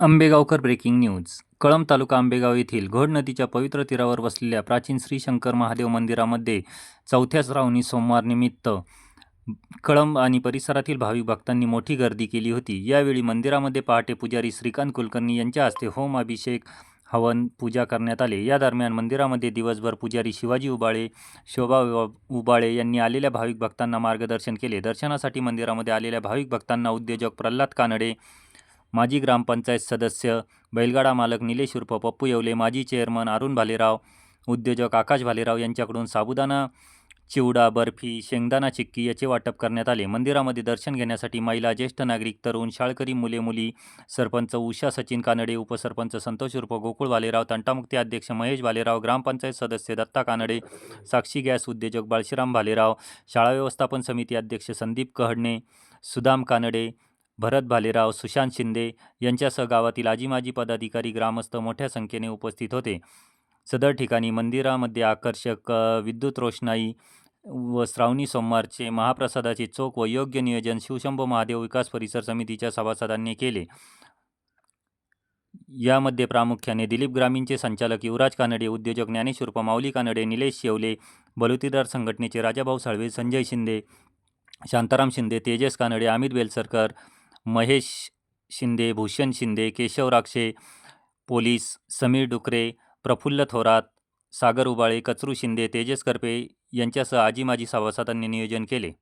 Ambegaonkar breaking news. Kalamb तालुका आंबेगाव येथील घोड नदीच्या पवित्र तीरावर वसलेल्या प्राचीन श्री शंकर महादेव मंदिरामध्ये चौथ्या श्रावणी सोमवार निमित्त कळंब आणि परिसरातील भाविक भक्तांनी मोठी गर्दी केली होती. यावेळी मंदिरामध्ये पहाटे पुजारी श्रीकांत कुलकर्णी यांच्या हस्ते होम अभिषेक हवन पूजा करण्यात आले. या दरम्यान मंदिरामध्ये दिवसभर पुजारी शिवाजी उबाळे शोभा उबाळे यांनी आलेल्या भाविक भक्तांना मार्गदर्शन केले. दर्शनासाठी मंदिरामध्ये आलेल्या भाविक भक्तांना उद्योजक प्रल्हाद कानडे माजी ग्रामपंचायत सदस्य बैलगाडा मालक निलेश उर्फ पप्पू येवले माजी चेअरमन अरुण भालेराव उद्योजक आकाश भालेराव यांच्याकडून साबुदाणा चिवडा बर्फी शेंगदाणा चिक्की याचे वाटप करण्यात आले. मंदिरामध्ये दर्शन घेण्यासाठी महिला ज्येष्ठ नागरिक तरुण शाळकरी मुले मुली सरपंच उषा सचिन कानडे उपसरपंच संतोष उर्फ गोकुळ भालेराव तंटामुक्ती अध्यक्ष महेश भालेराव ग्रामपंचायत सदस्य दत्ता कानडे साक्षी गॅस उद्योजक बाळशीराम भालेराव शाळा व्यवस्थापन समिती अध्यक्ष संदीप कहडणे सुदाम कानडे भरत भालेराव सुशांत शिंदे यांच्यासह गावातील आजी माजी पदाधिकारी ग्रामस्थ मोठ्या संख्येने उपस्थित होते. सदर ठिकाणी मंदिरामध्ये आकर्षक विद्युत रोषणाई व श्रावणी सोमवारचे महाप्रसादाचे चोख व योग्य नियोजन शिवशंभ महादेव विकास परिसर समितीच्या सभासदांनी केले. यामध्ये प्रामुख्याने दिलीप ग्रामीणचे संचालक युवराज कानडे उद्योजक ज्ञानेश माऊली कानडे निलेश शेवले बलुतेदार संघटनेचे राजाभाऊ साळवे संजय शिंदे शांताराम शिंदे तेजस कानडे अमित बेलसरकर महेश शिंदे भूषण शिंदे केशव राक्षे पोलीस समीर डुकरे प्रफुल्ल थोरात सागर उबाळे कचरू शिंदे तेजस करपे यांच्यासह आजी माजी सभासदांनी नियोजन केले.